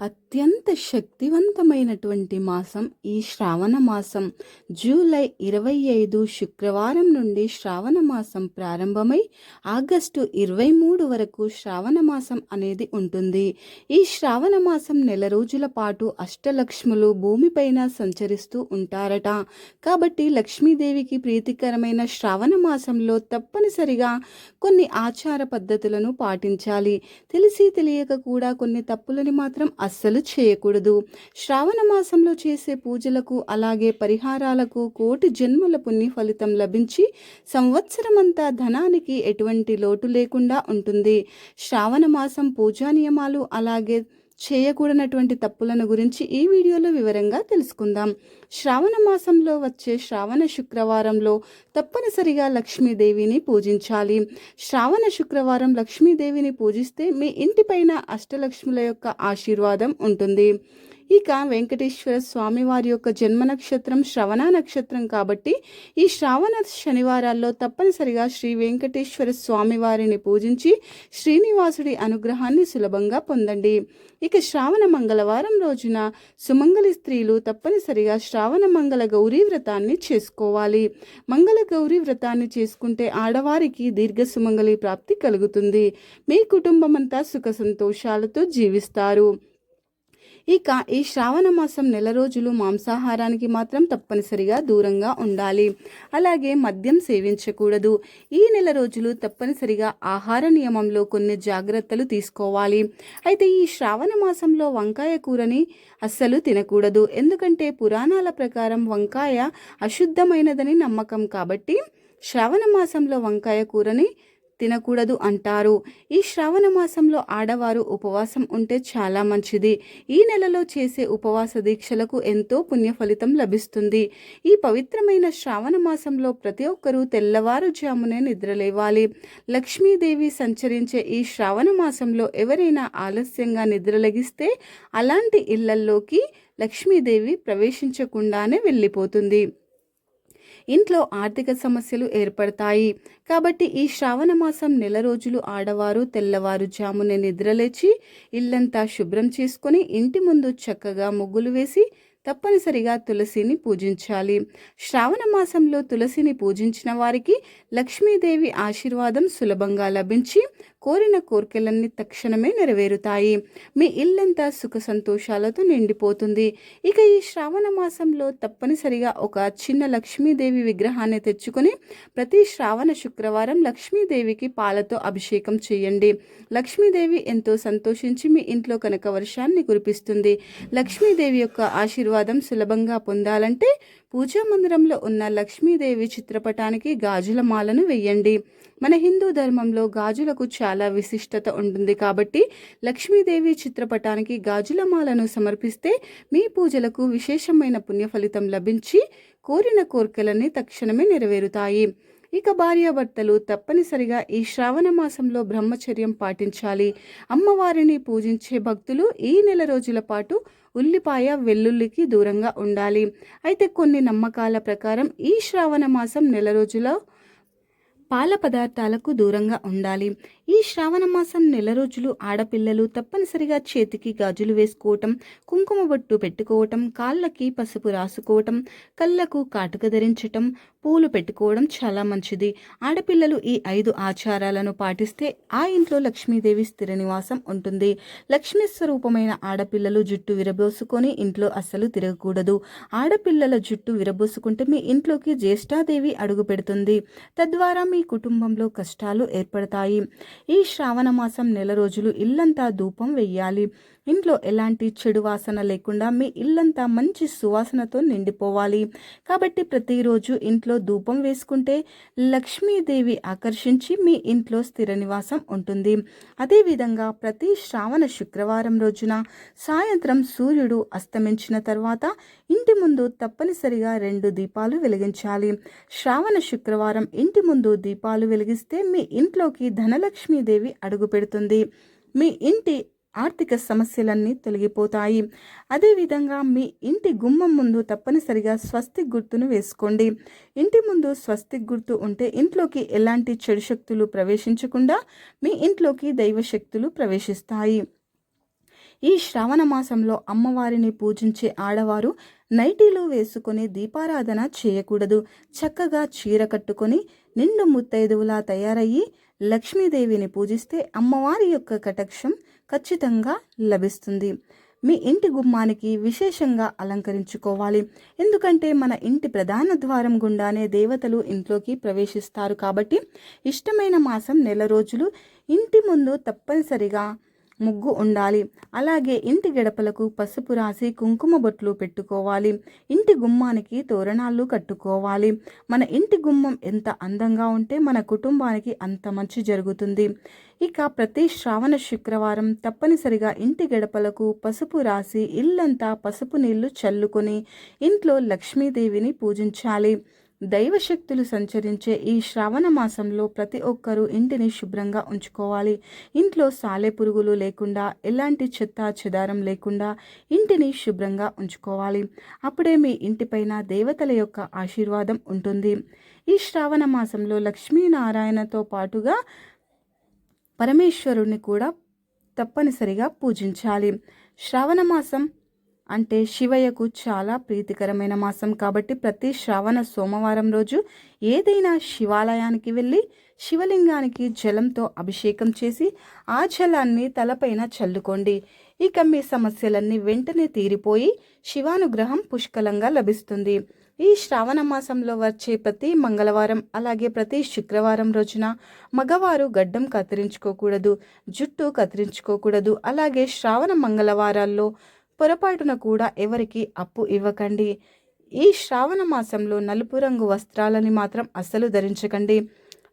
అత్యంత శక్తివంతమైనటువంటి మాసం ఈ శ్రావణ మాసం. జూలై ఇరవై ఐదు శుక్రవారం నుండి శ్రావణ మాసం ప్రారంభమై ఆగస్టు ఇరవై మూడు వరకు శ్రావణ మాసం అనేది ఉంటుంది. ఈ శ్రావణ మాసం నెల రోజుల పాటు అష్టలక్ష్ములు భూమిపైన సంచరిస్తూ ఉంటారట. కాబట్టి లక్ష్మీదేవికి ప్రీతికరమైన శ్రావణ మాసంలో తప్పనిసరిగా కొన్ని ఆచార పద్ధతులను పాటించాలి. తెలిసి తెలియక కూడా కొన్ని తప్పులని మాత్రం అస్సలు చేయకూడదు. శ్రావణ మాసంలో చేసే పూజలకు అలాగే పరిహారాలకు కోటి జన్మల పుణ్య ఫలితం లభించి సంవత్సరమంతా ధనానికి ఎటువంటి లోటు లేకుండా ఉంటుంది. శ్రావణ మాసం పూజా నియమాలు అలాగే చేయకూడనటువంటి తప్పులను గురించి ఈ వీడియోలో వివరంగా తెలుసుకుందాం. శ్రావణ మాసంలో వచ్చే శ్రావణ శుక్రవారంలో తప్పనిసరిగా లక్ష్మీదేవిని పూజించాలి. శ్రావణ శుక్రవారం లక్ష్మీదేవిని పూజిస్తే మీ ఇంటిపైన అష్టలక్ష్ముల యొక్క ఆశీర్వాదం ఉంటుంది. ఇక వెంకటేశ్వర స్వామి వారి యొక్క జన్మ నక్షత్రం శ్రవణ నక్షత్రం కాబట్టి ఈ శ్రావణ శనివారాల్లో తప్పనిసరిగా శ్రీ వెంకటేశ్వర స్వామి వారిని పూజించి శ్రీనివాసుడి అనుగ్రహాన్ని సులభంగా పొందండి. ఇక శ్రావణ మంగళవారం రోజున సుమంగళి స్త్రీలు తప్పనిసరిగా శ్రావణ మంగళ గౌరీ వ్రతాన్ని చేసుకోవాలి. మంగళ గౌరీ వ్రతాన్ని చేసుకుంటే ఆడవారికి దీర్ఘ సుమంగళి ప్రాప్తి కలుగుతుంది. మీ కుటుంబం అంతా సుఖ సంతోషాలతో జీవిస్తారు. ఇక ఈ శ్రావణ మాసం నెల రోజులు మాంసాహారానికి మాత్రం తప్పనిసరిగా దూరంగా ఉండాలి. అలాగే మద్యం సేవించకూడదు. ఈ నెల రోజులు తప్పనిసరిగా ఆహార నియమంలో కొన్ని జాగ్రత్తలు తీసుకోవాలి. అయితే ఈ శ్రావణ మాసంలో వంకాయ కూరని అస్సలు తినకూడదు. ఎందుకంటే పురాణాల ప్రకారం వంకాయ అశుద్ధమైనదని నమ్మకం కాబట్టి శ్రావణ మాసంలో వంకాయ కూరని తినకూడదు అంటారు. ఈ శ్రావణ మాసంలో ఆడవారు ఉపవాసం ఉంటే చాలా మంచిది. ఈ నెలలో చేసే ఉపవాస దీక్షలకు ఎంతో పుణ్య ఫలితం లభిస్తుంది. ఈ పవిత్రమైన శ్రావణ మాసంలో ప్రతి ఒక్కరూ తెల్లవారుజామునే నిద్రలేవాలి. లక్ష్మీదేవి సంచరించే ఈ శ్రావణ మాసంలో ఎవరైనా ఆలస్యంగా నిద్రలగిస్తే అలాంటి ఇళ్ళల్లోకి లక్ష్మీదేవి ప్రవేశించకుండానే వెళ్ళిపోతుంది. ఇంట్లో ఆర్థిక సమస్యలు ఏర్పడతాయి. కాబట్టి ఈ శ్రావణ మాసం నెల రోజులు ఆడవారు తెల్లవారుజామునే నిద్రలేచి ఇల్లంతా శుభ్రం చేసుకొని ఇంటి ముందు చక్కగా ముగ్గులు వేసి తప్పనిసరిగా తులసిని పూజించాలి. శ్రావణ మాసంలో తులసిని పూజించిన వారికి లక్ష్మీదేవి ఆశీర్వాదం సులభంగా లభించి కోరిన కోరికలన్నీ తక్షణమే నెరవేరుతాయి. మీ ఇల్లంతా సుఖ సంతోషాలతో నిండిపోతుంది. ఇక ఈ శ్రావణ మాసంలో తప్పనిసరిగా ఒక చిన్న లక్ష్మీదేవి విగ్రహాన్ని తెచ్చుకొని ప్రతి శ్రావణ శుక్రవారం లక్ష్మీదేవికి పాలతో అభిషేకం చేయండి. లక్ష్మీదేవి ఎంతో సంతోషించి మీ ఇంట్లో కనుక వర్షాన్ని కురిపిస్తుంది. లక్ష్మీదేవి యొక్క ఆశీర్వాదం సులభంగా పొందాలంటే పూజా మందిరంలో ఉన్న లక్ష్మీదేవి చిత్రపటానికి గాజుల మాలను వెయ్యండి మన హిందూ ధర్మంలో గాజులకు చాలా విశిష్టత ఉంటుంది కాబట్టి లక్ష్మీదేవి చిత్రపటానికి గాజుల మాలను సమర్పిస్తే మీ పూజలకు విశేషమైన పుణ్య ఫలితం లభించి కోరిన కోరికలన్నీ తక్షణమే నెరవేరుతాయి. ఇక భార్యాభర్తలు తప్పనిసరిగా ఈ శ్రావణ మాసంలో బ్రహ్మచర్యం పాటించాలి. అమ్మవారిని పూజించే భక్తులు ఈ నెల రోజుల పాటు ఉల్లిపాయ వెల్లుల్లికి దూరంగా ఉండాలి. అయితే కొన్ని నమ్మకాల ప్రకారం ఈ శ్రావణ మాసం నెల రోజుల పాల పదార్థాలకు దూరంగా ఉండాలి. ఈ శ్రావణ మాసం నెల రోజులు ఆడపిల్లలు తప్పనిసరిగా చేతికి గాజులు వేసుకోవటం కుంకుమ బొట్టు పెట్టుకోవటం కాళ్ళకి పసుపు రాసుకోవటం కళ్ళకు కాటుక ధరించటం పూలు పెట్టుకోవడం చాలా మంచిది. ఆడపిల్లలు ఈ ఐదు ఆచారాలను పాటిస్తే ఆ ఇంట్లో లక్ష్మీదేవి స్థిర నివాసం ఉంటుంది. లక్ష్మీ స్వరూపమైన ఆడపిల్లలు జుట్టు విరబోసుకొని ఇంట్లో అస్సలు తిరగకూడదు. ఆడపిల్లల జుట్టు విరబోసుకుంటే మీ ఇంట్లోకి జ్యేష్ఠాదేవి అడుగు పెడుతుంది. తద్వారా మీ కుటుంబంలో కష్టాలు ఏర్పడతాయి. ఈ శ్రావణ మాసం నెల రోజులు ఇల్లంతా ధూపం వెయ్యాలి. ఇంట్లో ఎలాంటి చెడు వాసన లేకుండా మీ ఇల్లంతా మంచి సువాసనతో నిండిపోవాలి. కాబట్టి ప్రతిరోజు ఇంట్లో ధూపం వేసుకుంటే లక్ష్మీదేవి ఆకర్షించి మీ ఇంట్లో స్థిర నివాసం ఉంటుంది. అదేవిధంగా ప్రతి శ్రావణ శుక్రవారం రోజున సాయంత్రం సూర్యుడు అస్తమించిన తర్వాత ఇంటి ముందు తప్పనిసరిగా రెండు దీపాలు వెలిగించాలి. శ్రావణ శుక్రవారం ఇంటి ముందు దీపాలు వెలిగిస్తే మీ ఇంట్లోకి ధనలక్ష్మీదేవి అడుగు పెడుతుంది. మీ ఇంటి ఆర్థిక సమస్యలన్నీ తొలగిపోతాయి. అదేవిధంగా మీ ఇంటి గుమ్మం ముందు తప్పనిసరిగా స్వస్తిక్ గుర్తును వేసుకోండి. ఇంటి ముందు స్వస్తిక్ గుర్తు ఉంటే ఇంట్లోకి ఎలాంటి చెడు శక్తులు ప్రవేశించకుండా మీ ఇంట్లోకి దైవ శక్తులు ప్రవేశిస్తాయి. ఈ శ్రావణ మాసంలో అమ్మవారిని పూజించే ఆడవారు నైటీలో వేసుకొని దీపారాధన చేయకూడదు. చక్కగా చీర కట్టుకొని నిండు ముత్తైదువులా తయారయ్యి లక్ష్మీదేవిని పూజిస్తే అమ్మవారి యొక్క కటక్షం ఖచ్చితంగా లభిస్తుంది. మీ ఇంటి గుమ్మానికి విశేషంగా అలంకరించుకోవాలి. ఎందుకంటే మన ఇంటి ప్రధాన ద్వారం గుండానే దేవతలు ఇంట్లోకి ప్రవేశిస్తారు కాబట్టి ఇష్టమైన మాసం నెల రోజులు. ఇంటి ముందు తప్పనిసరిగా ముగ్గు ఉండాలి. అలాగే ఇంటి గడపలకు పసుపు రాసి కుంకుమ బొట్లు పెట్టుకోవాలి. ఇంటి గుమ్మానికి తోరణాలు కట్టుకోవాలి. మన ఇంటి గుమ్మం ఎంత అందంగా ఉంటే మన కుటుంబానికి అంత మంచి జరుగుతుంది. ఇక ప్రతి శ్రావణ శుక్రవారం తప్పనిసరిగా ఇంటి గడపలకు పసుపు రాసి ఇల్లంతా పసుపు నీళ్ళు చల్లుకొని ఇంట్లో లక్ష్మీదేవిని పూజించాలి. దైవశక్తులు సంచరించే ఈ శ్రావణ మాసంలో ప్రతి ఒక్కరూ ఇంటిని శుభ్రంగా ఉంచుకోవాలి. ఇంట్లో సాలె పురుగులు లేకుండా ఎలాంటి చెత్త చెదారం లేకుండా ఇంటిని శుభ్రంగా ఉంచుకోవాలి. అప్పుడే మీ ఇంటిపైన దేవతల యొక్క ఆశీర్వాదం ఉంటుంది. ఈ శ్రావణ మాసంలో లక్ష్మీనారాయణతో పాటుగా పరమేశ్వరుణ్ణి కూడా తప్పనిసరిగా పూజించాలి. శ్రావణ మాసం అంటే శివయ్యకు చాలా ప్రీతికరమైన మాసం కాబట్టి ప్రతి శ్రావణ సోమవారం రోజు ఏదైనా శివాలయానికి వెళ్ళి శివలింగానికి జలంతో అభిషేకం చేసి ఆ జలాన్ని తలపైన చల్లుకోండి. ఇక మీ సమస్యలన్నీ వెంటనే తీరిపోయి శివానుగ్రహం పుష్కలంగా లభిస్తుంది. ఈ శ్రావణ మాసంలో వచ్చే ప్రతి మంగళవారం అలాగే ప్రతి శుక్రవారం రోజున మగవారు గడ్డం కత్తిరించుకోకూడదు జుట్టు కత్తిరించుకోకూడదు. అలాగే శ్రావణ మంగళవారాల్లో పొరపాటున కూడా ఎవరికి అప్పు ఇవ్వకండి. ఈ శ్రావణ మాసంలో నలుపు రంగు వస్త్రాలని మాత్రం అస్సలు ధరించకండి.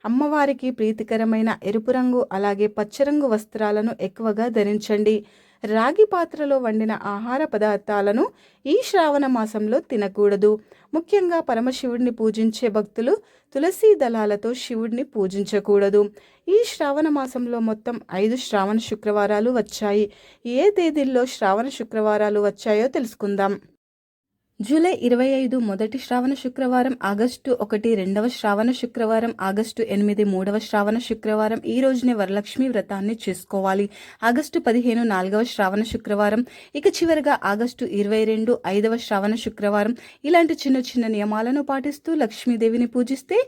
అమ్మవారికి ప్రీతికరమైన ఎరుపు రంగు అలాగే పచ్చరంగు వస్త్రాలను ఎక్కువగా ధరించండి. రాగి పాత్రలో వండిన ఆహార పదార్థాలను ఈ శ్రావణ మాసంలో తినకూడదు. ముఖ్యంగా పరమశివుడిని పూజించే భక్తులు తులసీ దళాలతో శివుడిని పూజించకూడదు. ఈ శ్రావణ మాసంలో మొత్తం ఐదు శ్రావణ శుక్రవారాలు వచ్చాయి. ఏ తేదీల్లో శ్రావణ శుక్రవారాలు వచ్చాయో తెలుసుకుందాం. జూలై ఇరవై ఐదు మొదటి శ్రావణ శుక్రవారం ఆగస్టు ఒకటి రెండవ శ్రావణ శుక్రవారం ఆగస్టు ఎనిమిది మూడవ శ్రావణ శుక్రవారం ఈ రోజునే వరలక్ష్మి వ్రతాన్ని చేసుకోవాలి. ఆగస్టు పదిహేను నాలుగవ శ్రావణ శుక్రవారం ఇక చివరిగా ఆగస్టు ఇరవై రెండు ఐదవ శ్రావణ శుక్రవారం. ఇలాంటి చిన్న చిన్న నియమాలను పాటిస్తూ లక్ష్మీదేవిని పూజిస్తే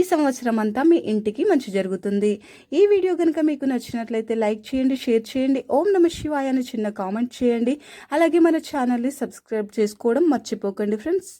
ఈ సంవత్సరం అంతా మీ ఇంటికి మంచి జరుగుతుంది. ఈ వీడియో కనుక మీకు నచ్చినట్లయితే లైక్ చేయండి షేర్ చేయండి ఓం నమ శివాయ అని చిన్న కామెంట్ చేయండి. అలాగే మన ఛానల్ని సబ్స్క్రైబ్ చేసుకోవడం మర్చిపోకండి ఫ్రెండ్స్